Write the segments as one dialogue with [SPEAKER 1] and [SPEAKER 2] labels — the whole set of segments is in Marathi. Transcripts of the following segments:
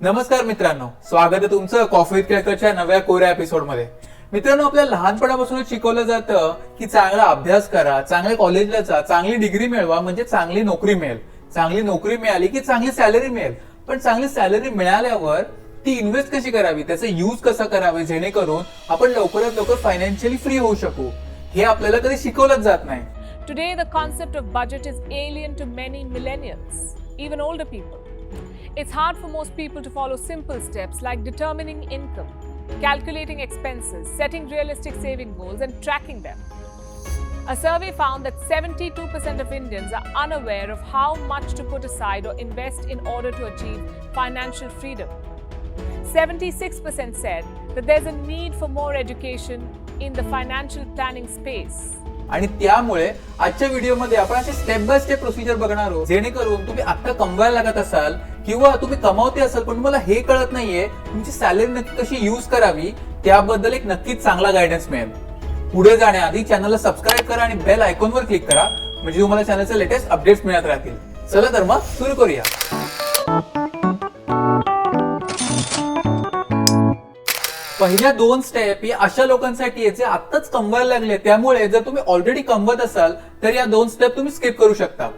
[SPEAKER 1] नमस्कार मित्रांनो स्वागत आहे तुमचं कॉफी क्रॅकरच्या नव्या कोऱ्या एपिसोडमध्ये. मित्रांनो आपल्या लहानपणापासूनच शिकवलं जातं की चांगला अभ्यास करा चांगल्या कॉलेजला जा चांगली डिग्री मिळवा म्हणजे चांगली नोकरी मिळेल. चांगली नोकरी मिळाली की चांगली सॅलरी मिळेल. पण चांगली सॅलरी मिळाल्यावर ती इन्व्हेस्ट कशी करावी? त्याचा यूज कसा करावे? जेणेकरून आपण लवकरात लवकर फायनान्शियली फ्री होऊ शकू. हे आपल्याला कधी शिकवलंच जात नाही.
[SPEAKER 2] Today the concept of budget is alien to many millennials even old people It's hard for most people to follow simple steps like determining income, calculating expenses, setting realistic saving goals, and tracking them. A survey found that 72% of Indians are unaware of how much to put aside or invest in order to achieve financial freedom. 76% said that there's a need for more education in the financial planning space.
[SPEAKER 1] आणि त्यामुळे आजच्या व्हिडिओमध्ये आपण असे स्टेप बाय स्टेप प्रोसिजर बघणार आहोत जेणेकरून तुम्ही आता कमवायला लागत असाल किंवा तुम्ही कमावते असाल पण तुम्हाला हे कळत नाहीये तुमची सॅलरी नक्की कशी युज करावी त्याबद्दल एक नक्कीच चांगला गायडन्स मिळेल. पुढे जाण्याआधी चॅनलला सबस्क्राईब करा आणि बेल आयकॉनवर क्लिक करा म्हणजे तुम्हाला चॅनलचे लेटेस्ट अपडेट्स मिळत राहतील. चला तर मग सुरू करूया. पहिल्या दोन स्टेप ही अशा लोकांसाठी आहे जे आत्ताच कमवायला लागले त्यामुळे जर तुम्ही ऑलरेडी कमवत असाल तर या दोन स्टेप तुम्ही स्किप करू शकता.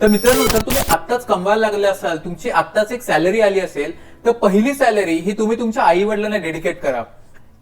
[SPEAKER 1] तर मित्रांनो जर तुम्ही आत्ताच कमवायला लागले असाल तुमची आत्ताच एक सॅलरी आली असेल तर पहिली सॅलरी ही तुम्ही तुमच्या आई वडिलांना डेडिकेट करा.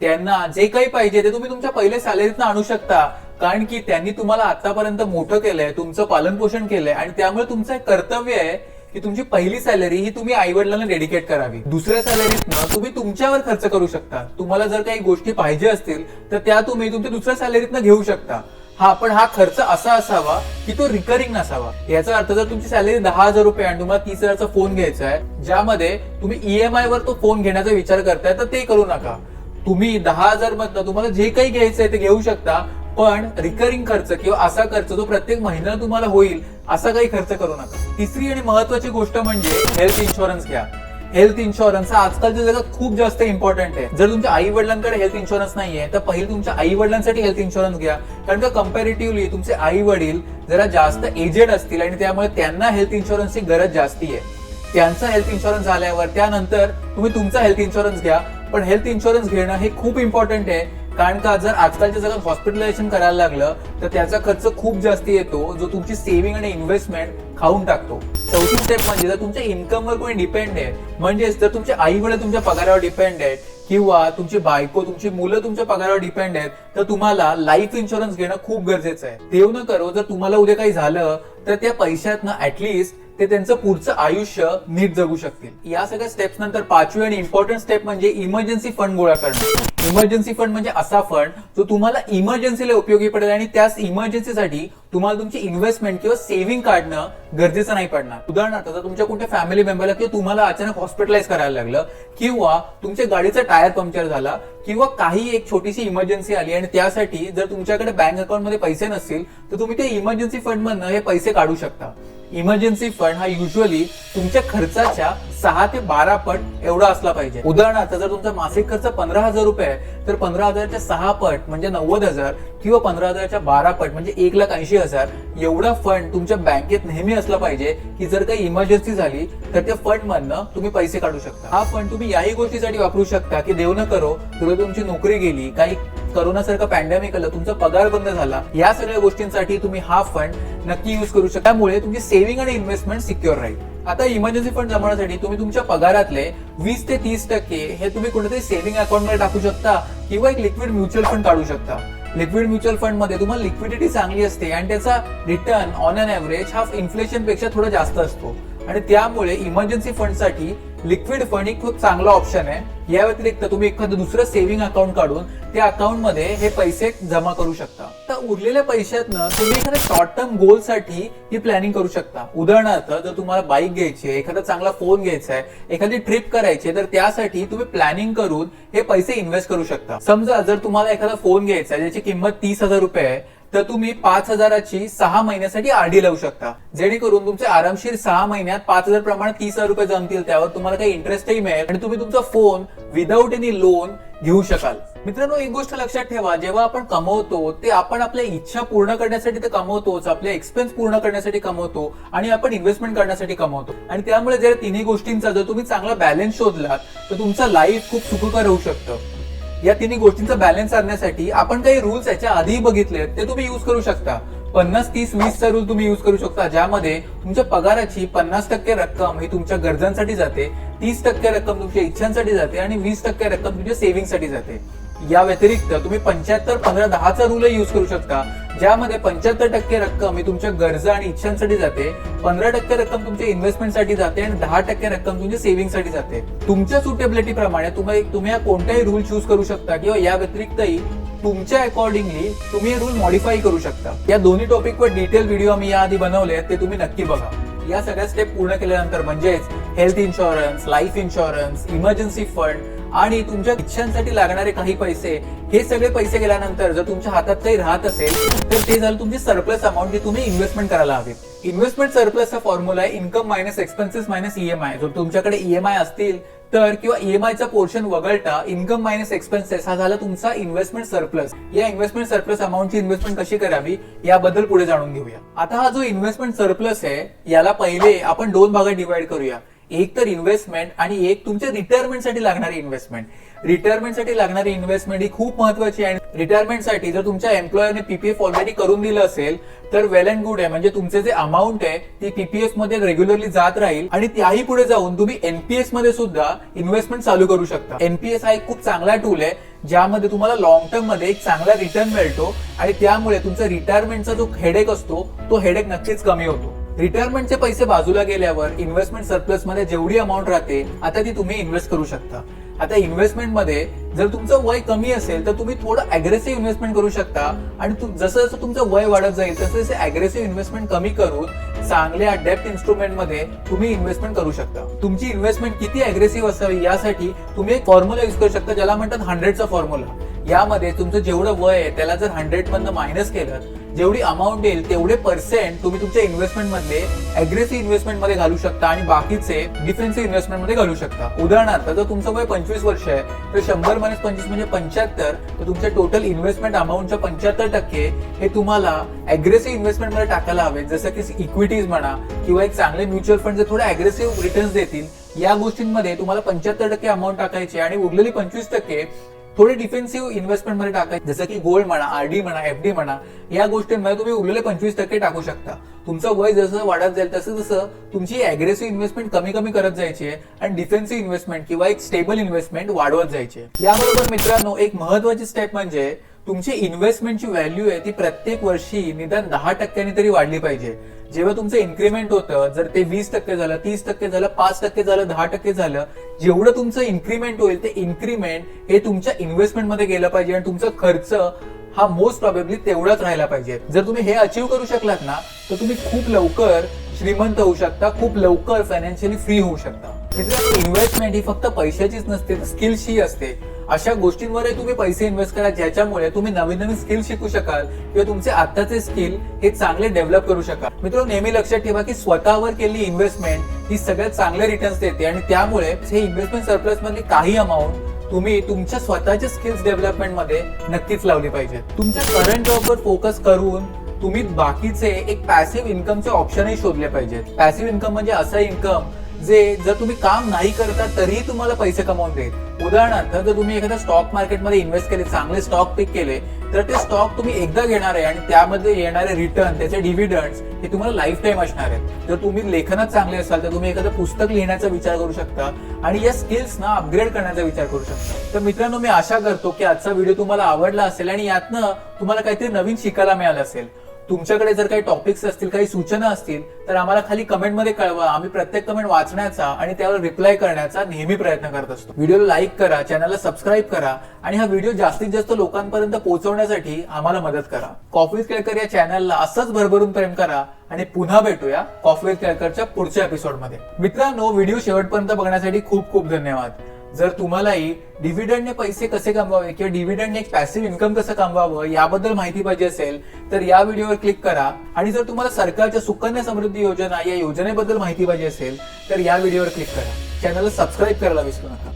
[SPEAKER 1] त्यांना जे काही पाहिजे ते तुम्ही तुमच्या पहिल्या सॅलरीतनं आणू शकता. कारण की त्यांनी तुम्हाला आतापर्यंत मोठं केलंय तुमचं पालन पोषण केलंय आणि त्यामुळे तुमचं एक कर्तव्य आहे की तुमची पहिली सॅलरी ही तुम्ही आई वडिलांना डेडिकेट करावी. दुसऱ्या सॅलरीतनं तुम्ही तुमच्यावर खर्च करू शकता. तुम्हाला जर काही गोष्टी पाहिजे असतील तर त्या तुम्ही तुमच्या दुसऱ्या सॅलरीतनं घेऊ शकता. हा पण हा खर्च असा असावा की तो रिकरिंग नसावा. याचा अर्थ जर तुमची सॅलरी दहा हजार रुपये आणि तुम्हाला तीस हजारचा फोन घ्यायचा आहे ज्यामध्ये तुम्ही ईएमआय वर तो फोन घेण्याचा विचार करताय तर ते करू नका. तुम्ही दहा हजार मधनं तुम्हाला जे काही घ्यायचंय ते घेऊ शकता पण रिकरिंग खर्च किंवा असा खर्च जो प्रत्येक महिन्याला तुम्हाला होईल असा काही खर्च करू नका. तिसरी आणि महत्वाची गोष्ट म्हणजे हेल्थ इन्शुरन्स घ्या. हेल्थ इन्शुरन्स हा आजकालच्या जगात खूप जास्त इम्पॉर्टंट आहे. जर तुमच्या आई वडिलांकडे हेल्थ इन्शुरन्स नाहीये तर पहिले तुमच्या आई वडिलांसाठी हेल्थ इन्शुरन्स घ्या. कारण का कम्पॅरेटिव्हली तुमचे आई वडील जरा जास्त एजेड असतील आणि त्यामुळे त्यांना हेल्थ इन्शुरन्सची गरज जास्ती आहे. त्यांचा हेल्थ इन्शुरन्स झाल्यावर त्यानंतर तुम्ही तुमचा हेल्थ इन्शुरन्स घ्या. पण हेल्थ इन्शुरन्स घेणं हे खूप इम्पॉर्टंट आहे. कारण का जर आजकालच्या जगात हॉस्पिटलायझेशन करायला लागलं तर त्याचा खर्च खूप जास्त येतो जो तुमची सेव्हिंग आणि इन्व्हेस्टमेंट खाऊन टाकतो. चौथी स्टेप म्हणजे जर तुमच्या इन्कमवर कोणी डिपेंड आहे म्हणजेच जर तुमचे आई वडील तुमच्या पगारावर डिपेंड आहेत किंवा तुमची बायको तुमची मुलं तुमच्या पगारावर डिपेंड आहेत तर तुम्हाला लाईफ इन्शुरन्स घेणं खूप गरजेचं आहे. देव न करो जर तुम्हाला उद्या काही झालं तर त्या पैशातनं ऍटलिस्ट ते त्यांचं पुढचं आयुष्य नीट जगू शकतील. या सगळ्या स्टेप्स नंतर पाचवी आणि इम्पॉर्टंट स्टेप म्हणजे इमर्जन्सी फंड गोळा करणं. इमर्जन्सी फंड म्हणजे असा फंड जो तुम्हाला इमर्जन्सीला उपयोगी पडेल आणि त्याच इमर्जन्सीसाठी तुम्हाला तुमची इन्व्हेस्टमेंट किंवा सेव्हिंग काढणं गरजेचं नाही पडणार. उदाहरणार्थ जर तुमच्या कुठल्या फॅमिली मेंबरला किंवा तुम्हाला अचानक हॉस्पिटलाइज करायला लागलं किंवा तुमच्या गाडीचा टायर पंक्चर झाला किंवा काही एक छोटीशी इमर्जन्सी आली आणि त्यासाठी जर तुमच्याकडे बँक अकाउंटमध्ये पैसे नसतील तर तुम्ही ते इमर्जन्सी फंड मधनं हे पैसे काढू शकता. इमर्जन्सी फंड हा युजली तुमच्या खर्चाच्या सहा ते बारा पट एवढा असला पाहिजे. उदाहरणार्थ जर तुमचा मासिक खर्च पंधरा हजार रुपये आहे तर पंधरा हजारच्या सहा पट म्हणजे नव्वद हजार किंवा पंधरा हजारच्या बारा पट म्हणजे एक लाख ऐंशी हजार एवढा फंड तुमच्या बँकेत नेहमी असला पाहिजे की जर काही इमर्जन्सी झाली तर त्या फंड मधनं तुम्ही पैसे काढू शकता. हा फंड तुम्ही याही गोष्टीसाठी वापरू शकता की देव न करो तुला तुमची नोकरी गेली काही करोनासारखं पॅन्डेमिक आलं तुमचा पगार बंद झाला या सगळ्या गोष्टींसाठी तुम्ही हा फंड नक्की युज करू शकता. त्यामुळे तुमची सेव्हिंग आणि इन्व्हेस्टमेंट सिक्युअर राहील. आता इमर्जन्सी फंड जमवण्यासाठी तुम्ही तुमच्या पगारातले वीस ते तीस टक्के हे तुम्ही कोणत्यातरी सेव्हिंग अकाउंटमध्ये टाकू शकता किंवा एक लिक्विड म्युच्युअल फंड काढू शकता. लिक्विड म्युच्युअल फंडमध्ये तुम्हाला लिक्विडिटी चांगली असते आणि त्याचा रिटर्न ऑन अन एव्हरेज हा इन्फ्लेशनपेक्षा थोडा जास्त असतो. आणि त्यामुळे इमर्जन्सी फंडसाठी लिक्विड फंड एक खूप चांगला ऑप्शन आहे. या व्यतिरिक्त तुम्ही एखादं दुसरं सेव्हिंग अकाउंट काढून त्या अकाउंटमध्ये हे पैसे जमा करू शकता. तर उरलेल्या पैशातनं तुम्ही एखाद्या शॉर्ट टर्म गोलसाठी ही प्लॅनिंग करू शकता. उदाहरणार्थ जर तुम्हाला बाईक घ्यायची आहे एखादा चांगला फोन घ्यायचा आहे एखादी ट्रिप करायची आहे तर त्यासाठी तुम्ही प्लॅनिंग करून हे पैसे इन्व्हेस्ट करू शकता. समजा जर तुम्हाला एखादा फोन घ्यायचा आहे ज्याची किंमत तीस हजार रुपये आहे तर तुम्ही पाच हजाराची सहा महिन्यासाठी आरडी लावू शकता. जेणेकरून तुमचे आरामशीर सहा महिन्यात पाच हजार प्रमाण तीस हजार रुपये जमतील त्यावर तुम्हाला काही इंटरेस्टही मिळेल आणि तुम्ही तुमचा फोन विदाऊट एनी लोन घेऊ शकाल. मित्रांनो एक गोष्ट लक्षात ठेवा जेव्हा आपण कमवतो ते आपण आपल्या इच्छा पूर्ण करण्यासाठी तर कमवतोच आपले एक्सपेन्स पूर्ण करण्यासाठी कमवतो आणि आपण इन्व्हेस्टमेंट करण्यासाठी कमवतो. आणि त्यामुळे जर तिन्ही गोष्टींचा जर तुम्ही चांगला बॅलन्स शोधलात तर तुमचं लाईफ खूप सुखकर होऊ शकतं. या तिन्ही गोष्टींचा बॅलन्स आणण्यासाठी आपण काही रूल्स याच्या आधी बघितले ते तुम्ही युज करू शकता. पन्नास तीस वीसचा रूल तुम्ही युज करू शकता ज्यामध्ये तुमच्या पगाराची पन्नास टक्के रक्कम ही तुमच्या गरजांसाठी जाते तीस टक्के रक्कम तुमच्या इच्छांसाठी जाते आणि वीस टक्के रक्कम तुमच्या सेव्हिंगसाठी जाते. या व्यतिरिक्त तुम्ही पंच्याहत्तर पंधरा दहाचा रूल युज करू शकता. ज्यामध्ये पंच्याहत्तर टक्के रक्कम ही तुमच्या गरजा आणि इच्छांसाठी जाते पंधरा टक्के रक्कम तुमच्या इन्व्हेस्टमेंटसाठी जाते आणि दहा टक्के रक्कम तुमच्या सेव्हिंगसाठी जाते. तुमच्या सुटेबिलिटी प्रमाणे तुम्ही तुम्ही या कोणताही रूल चूज करू शकता किंवा या व्यतिरिक्तही तुमच्या अकॉर्डिंगली तुम्ही हे रूल मॉडीफाय करू शकता. या दोन्ही टॉपिकवर डिटेल व्हिडिओ आम्ही याआधी बनवले ते तुम्ही नक्की बघा. या सगळ्या स्टेप पूर्ण केल्यानंतर म्हणजेच health insurance life insurance emergency fund आणि तुमच्या इच्छांसाठी लागणारे काही पैसे हे सगळे पैसे गेल्यानंतर जर तुमच्या हातात काही राहत असेल तर ते झालं तुमची सरप्लस अमाऊंट जी तुम्ही इन्व्हेस्टमेंट करायला हवी. इन्व्हेस्टमेंट सरप्लसचा फॉर्म्युला आहे income minus expenses minus EMI जर तुमच्याकडे ईएमआय असतील तर किंवा ईएमआयचा पोर्शन वगळता इन्कम मायनस एक्सपेन्सेस हा झाला तुमचा इन्व्हेस्टमेंट सरप्लस या इन्व्हेस्टमेंट सरप्लस अमाऊंटची इन्व्हेस्टमेंट कशी करावी याबद्दल पुढे जाणून घेऊया. आता हा जो इन्व्हेस्टमेंट सरप्लस आहे याला पहिले आपण दोन भागात डिवाइड करूया. एक तर इन्व्हेस्टमेंट आणि एक तुमच्या रिटायरमेंटसाठी लागणारी इन्व्हेस्टमेंट रिटायरमेंटसाठी लागणारी इन्व्हेस्टमेंट ही खूप महत्वाची आहे. आणि रिटायरमेंटसाठी जर तुमच्या एम्प्लॉयरने पीपीएफ ऑलरेडी करून दिलं असेल तर वेल अँड गुड आहे. म्हणजे तुमचे जे अमाऊंट आहे ती पीपीएफमध्ये रेग्युलरली जात राहील आणि त्याही पुढे जाऊन तुम्ही एनपीएसमध्ये सुद्धा इन्व्हेस्टमेंट चालू करू शकता. एनपीएस हा एक खूप चांगला टूल आहे ज्यामध्ये तुम्हाला लॉंग टर्ममध्ये एक चांगला रिटर्न मिळतो आणि त्यामुळे तुमचा रिटायरमेंटचा जो हेडेक असतो तो हेडेक नक्कीच कमी होतो. रिटायरमेंटचे पैसे बाजूला गेल्यावर इन्व्हेस्टमेंट सरप्लसमध्ये जेवढी अमाऊंट राहते आता ती तुम्ही इन्व्हेस्ट करू शकता. आता इन्व्हेस्टमेंटमध्ये जर तुमचं वय कमी असेल तर तुम्ही थोडं अग्रेसिव्ह इन्व्हेस्टमेंट करू शकता. आणि जसं जसं तुमचं वय वाढत जाईल तसं तसे अग्रेसिव्ह इन्व्हेस्टमेंट कमी करून चांगल्या डेप्थ इन्स्ट्रुमेंटमध्ये तुम्ही इन्व्हेस्टमेंट करू शकता. तुमची इन्व्हेस्टमेंट किती अग्रेसिव्ह असावी यासाठी तुम्ही एक फॉर्म्युला युज करू शकता ज्याला म्हणतात हंड्रेडचा फॉर्म्युला यामध्ये तुमचं जेवढं वय आहे त्याला जर हंड्रेड मधनं मायनस केलं जेवढी अमाऊंट येईल तेवढे पर्सेंट तुम्ही तुमच्या इन्व्हेस्टमेंटमध्ये अग्रेसिव्ह इन्व्हेस्टमेंटमध्ये घालू शकता आणि बाकीचे डिफेन्सिव्ह इन्व्हेस्टमेंटमध्ये घालू शकता. उदाहरणार्थ जर तुमचं वय पंचवीस वर्ष आहे तर शंभर मायनस पंचवीस म्हणजे पंच्याहत्तर तर तुमच्या टोटल इन्व्हेस्टमेंट अमाऊंटच्या पंच्याहत्तर टक्के हे तुम्हाला अग्रेसिव्ह इन्व्हेस्टमेंटमध्ये टाकायला हवे जसं की इक्विटीज म्हणा किंवा एक चांगले म्युच्युअल फंड जे थोडे अग्रेसिव्ह रिटर्न्स देतील या गोष्टींमध्ये तुम्हाला पंच्याहत्तर टक्के अमाऊंट टाकायची आणि उरलेली पंचवीस टक्के थोडे डिफेन्सिव्ह इन्व्हेस्टमेंटमध्ये टाकायचे जसं की गोल्ड म्हणा आरडी म्हणा एफडी म्हणा या गोष्टींमध्ये तुम्ही उरलेले पंचवीस टक्के टाकू शकता तुमचं वय जसं वाढत जाईल तसं तसं तुमची अग्रेसिव्ह इन्व्हेस्टमेंट कमी कमी करत जायची आहे आणि डिफेन्सिव्ह इन्व्हेस्टमेंट किंवा एक स्टेबल इन्व्हेस्टमेंट वाढवत जायची आहे. याबरोबर मित्रांनो एक महत्वाची स्टेप म्हणजे तुमची इन्व्हेस्टमेंटची व्हॅल्यू आहे ती प्रत्येक वर्षी निदान दहा टक्क्यांनी तरी वाढली पाहिजे. जेव्हा तुमचं इन्क्रीमेंट होतं जर ते वीस टक्के झालं तीस टक्के झालं पाच टक्के झालं दहा टक्के झालं जेवढं तुमचं इन्क्रीमेंट होईल ते इन्क्रीमेंट हे तुमच्या इन्व्हेस्टमेंटमध्ये गेलं पाहिजे आणि तुमचा खर्च हा मोस्ट प्रॉबेबली तेवढाच राहिला पाहिजे. जर तुम्ही हे अचीव्ह करू शकलात ना तर तुम्ही खूप लवकर श्रीमंत होऊ शकता खूप लवकर फायनान्शियली फ्री होऊ शकता. इन्व्हेस्टमेंट ही फक्त पैशाचीच नसते तर स्किल्सची असते. अशा गोष्टींवरही तुम्ही पैसे इन्व्हेस्ट करा ज्याच्यामुळे तुम्ही नवीन नवीन स्किल शिकू शकाल किंवा तुमचे आताचे स्किल हे चांगले डेव्हलप करू शकाल. मित्र नेहमी लक्षात ठेवा की स्वतःवर केलेली इन्व्हेस्टमेंट ही सगळ्यात चांगले रिटर्न्स देते आणि त्यामुळे हे इन्व्हेस्टमेंट सरप्लस मधली काही अमाऊंट तुम्ही तुमच्या स्वतःच्या स्किल्स डेव्हलपमेंटमध्ये नक्कीच लावली पाहिजे. तुमच्या करंट जॉबवर फोकस करून तुम्ही बाकीचे एक पॅसिव्ह इन्कमचे ऑप्शनही शोधले पाहिजेत. पॅसिव्ह इन्कम म्हणजे असं इन्कम जे जर तुम्ही काम नाही करता तरीही तुम्हाला पैसे कमावून देईल. उदाहरणार्थ जर तुम्ही एखाद्या स्टॉक मार्केटमध्ये इन्व्हेस्ट केले चांगले स्टॉक पिक केले तर ते स्टॉक तुम्ही एकदा घेणार आहे आणि त्यामध्ये येणारे रिटर्न त्याचे डिव्हिडंड हे तुम्हाला लाईफ टाईम असणार आहेत. जर तुम्ही लेखनात चांगले असाल तर तुम्ही एखादं पुस्तक लिहिण्याचा विचार करू शकता आणि या स्किल्स ना अपग्रेड करण्याचा विचार करू शकता. तर मित्रांनो मी आशा करतो की आजचा व्हिडिओ तुम्हाला आवडला असेल आणि यातनं तुम्हाला काहीतरी नवीन शिकायला मिळालं असेल. तुमच्याकडे जर काही टॉपिक्स असतील काही सूचना असतील तर आम्हाला खाली कमेंटमध्ये कळवा. आम्ही प्रत्येक कमेंट वाचण्याचा आणि त्यावर रिप्लाय करण्याचा नेहमी प्रयत्न करत असतो. व्हिडिओला लाईक करा चॅनलला सबस्क्राईब करा आणि हा व्हिडिओ जास्तीत जास्त लोकांपर्यंत पोहोचवण्यासाठी आम्हाला मदत करा. कॉफी केळकर या चॅनलला असंच भरभरून प्रेम करा आणि पुन्हा भेटूया कॉफी केळकरच्या पुढच्या एपिसोडमध्ये मित्रांनो व्हिडिओ शेवटपर्यंत बघण्यासाठी खूप खूप धन्यवाद. जर तुम्हालाही डिव्हिडंडने पैसे कसे कमवावे किंवा डिव्हिडंडने एक पॅसिव्ह इन्कम कसं कमवावं याबद्दल माहिती पाहिजे असेल तर या व्हिडिओवर क्लिक करा. आणि जर तुम्हाला सरकारच्या सुकन्या समृद्धी योजना या योजनेबद्दल माहिती पाहिजे असेल तर या व्हिडिओवर क्लिक करा. चॅनलला सबस्क्राईब करायला विसरू नका.